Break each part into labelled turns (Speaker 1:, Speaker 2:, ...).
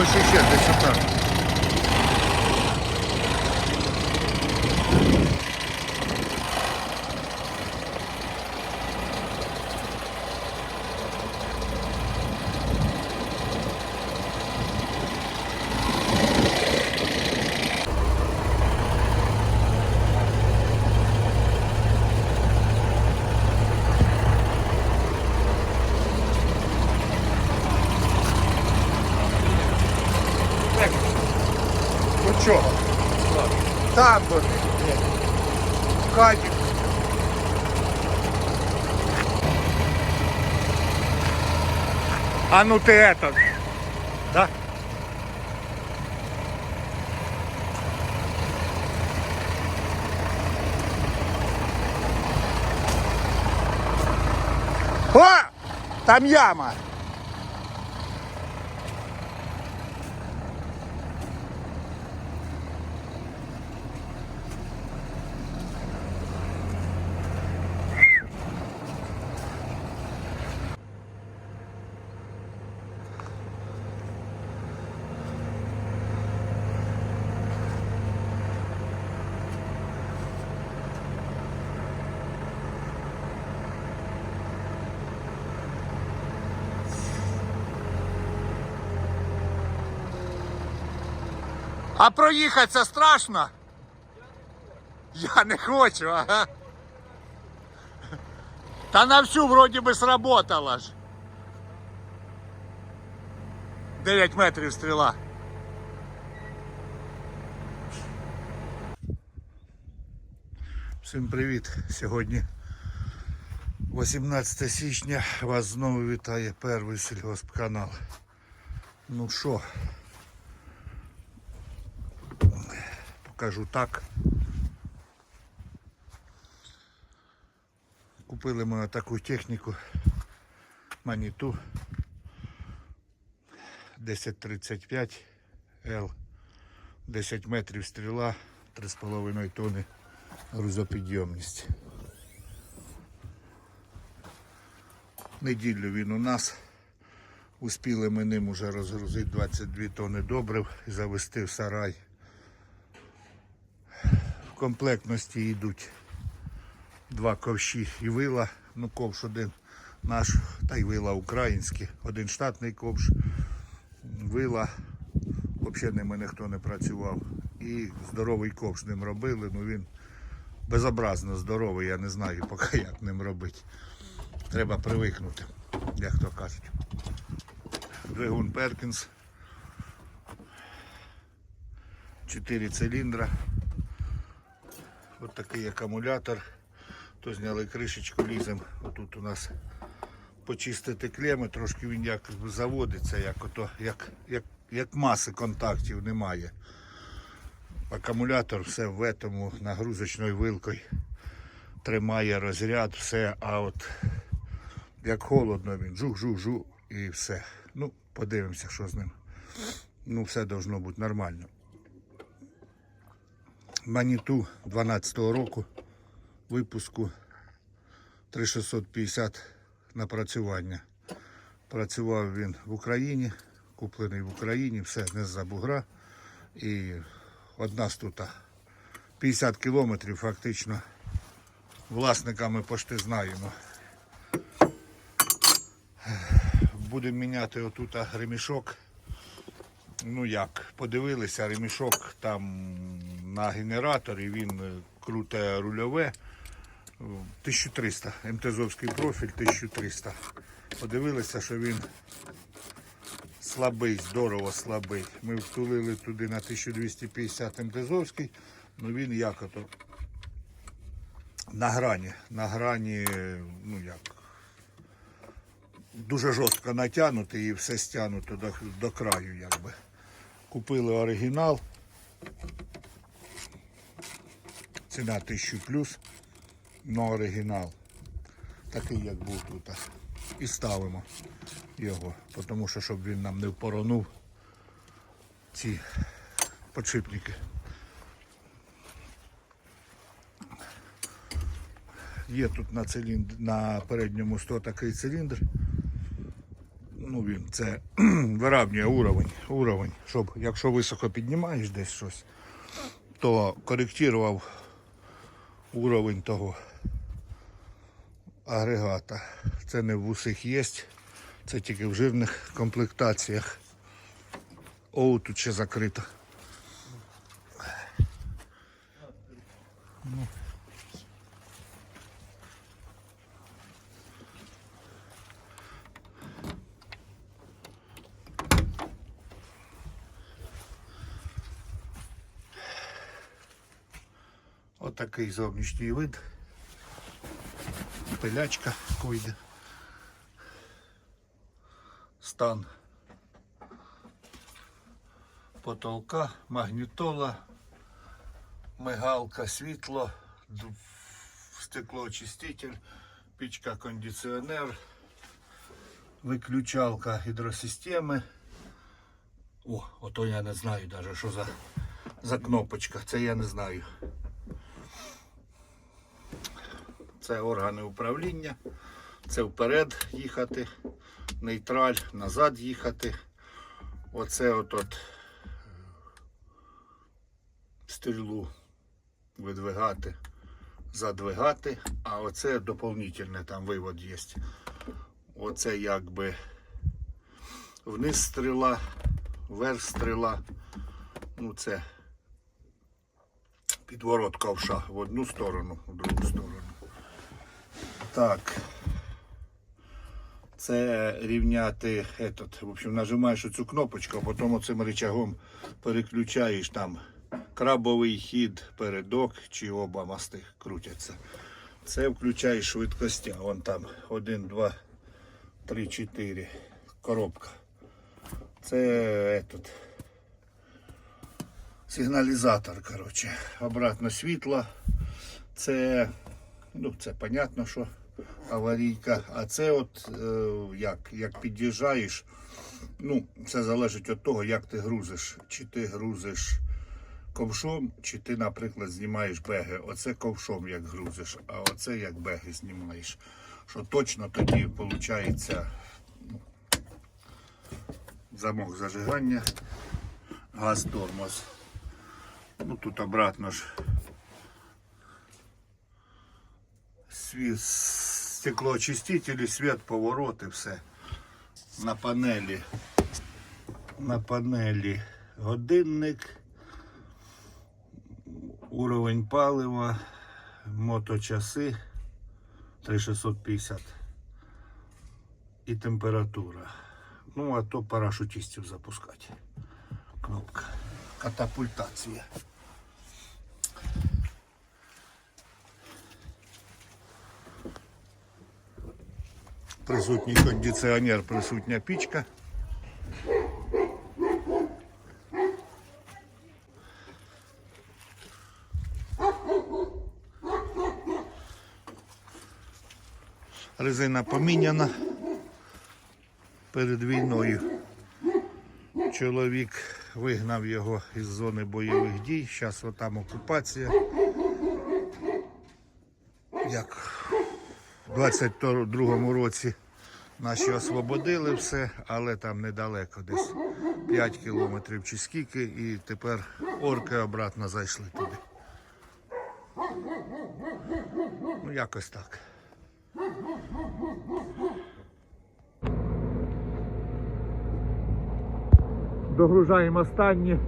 Speaker 1: Ось еще, десь отак. От Там бо. В хаті. А ну ты этот. Да? О! Там яма. А проїхатися страшно? Я не хочу, ага. Та на всю вроді би сработала ж. 9 метрів стріла. Всім привіт! Сьогодні 18 січня. Вас знову вітає перший сільгоспканал. Ну що, покажу так. Купили ми таку техніку Маніту 1035 L 10 метрів стріла, 3,5 тонни грузопідйомність. Неділю він у нас. Успіли ми ним уже розгрузити 22 тонни добрив і завести в сарай. Комплектності йдуть два ковші і вила. Ну, ковш один наш, та й вила українські. Один штатний ковш, вила. Взагалі ними ніхто не працював. І здоровий ковш ним робили, ну він безобразно здоровий, я не знаю поки як ним робити. Треба привикнути, як то кажуть. Двигун Перкінс. 4 циліндра. Ось такий акумулятор. То зняли кришечку, лізем. Отут у нас почистити клеми, трошки він як заводиться, як, ото, як, як, як маси контактів немає. Акумулятор все в этому нагрузочною вилкою тримає розряд, все, а от як холодно він, жух-жух-жух і все. Ну, подивимося, що з ним. Ну, все должно бути нормально. Маніту 12-го року випуску 3650 напрацювання. Працював він в Україні, куплений в Україні, все не з-за бугра. І од нас тут 50 кілометрів фактично власниками пошти знаємо. Будемо міняти отут ремішок. Ну як, подивилися, ремішок там на генераторі, він е, круте рульове. 1300, МТЗовський профіль 1300. Подивилися, що він слабий, здорово слабий. Ми втулили туди на 1250 МТЗовський, ну він як ото на грані, на грані, ну як, дуже жорстко натягнутий і все стягнуто до, до краю, якби. Купили оригінал. Ціна 1000 плюс на оригінал. Такий, як був тут. І ставимо його, тому що щоб він нам не впоронув ці подшипники. Є тут на циліндр, на передньому 100 такий циліндр. Ну він це виравнює уровень, уровень, щоб якщо високо піднімаєш десь щось, то коректував уровень того агрегата. Це не в усіх є, це тільки в жирних комплектаціях. О, тут ще закрито. Отакий зовнішній вид. Пилячка койде. Стан потолка, магнітола, мигалка, світло, стеклоочиститель, пічка кондиціонер, виключалка гідросистеми. О, ото я не знаю навіть, що за, за кнопочка. Це я не знаю. Це органи управління. Це вперед їхати, нейтраль, назад їхати. Оце от, от стрілу видвигати, задвигати, а оце доповнительне там вивод є. Оце якби вниз стріла, вверх стріла. Ну це підворот ковша в одну сторону, в другу сторону. Так. Це рівняти этот, в общем, нажимаєш цю кнопочку, а потім цим рычагом переключаєш там крабовий хід, передок чи оба мости крутяться. Це включаєш швидкості. Вон там 1, 2, 3, 4. Коробка. Це этот, сигналізатор, коротше. Обратно світло. Це, ну, це понятно, що аварійка. А це от е, як, як під'їжджаєш, ну, це залежить від того, як ти грузиш. Чи ти грузиш ковшом, чи ти, наприклад, знімаєш беги. Оце ковшом як грузиш, а оце як беги знімаєш. Що точно тоді виходить ну, замок зажигання, газ тормоз. Ну тут обратно ж світ, стеклоочистителі, світ, повороти, все. На панелі. На панелі годинник, уровень палива, моточаси 3650 і температура. Ну, а то парашутистів запускати. Кнопка. Катапультація. Присутній кондиціонер, присутня пічка. Резина поміняна перед війною. Чоловік вигнав його із зони бойових дій. Зараз отам окупація. Як в 22-му році наші освободили все, але там недалеко, десь 5 кілометрів чи скільки, і тепер орки обратно зайшли туди. Ну, якось так. Догружаємо останні.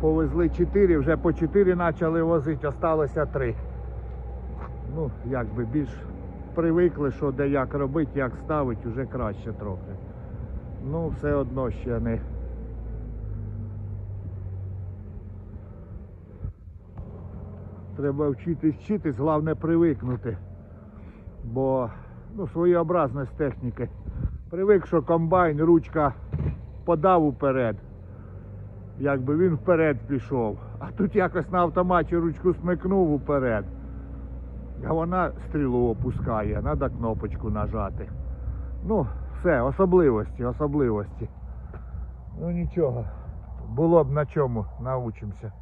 Speaker 1: Повезли 4, вже по 4 почали возити, осталося 3. Ну, якби більш привикли, що де як робити, як ставити, вже краще трохи. Ну, все одно ще не. Треба вчитись вчитись, головне привикнути. Бо ну, своєобразність техніки. Привик, що комбайн, ручка подав уперед. Якби він вперед пішов. А тут якось на автоматі ручку смикнув уперед. А вона стрілу опускає, треба кнопочку нажати. Ну, все, особливості, особливості. Ну нічого. Було б на чому, научимося.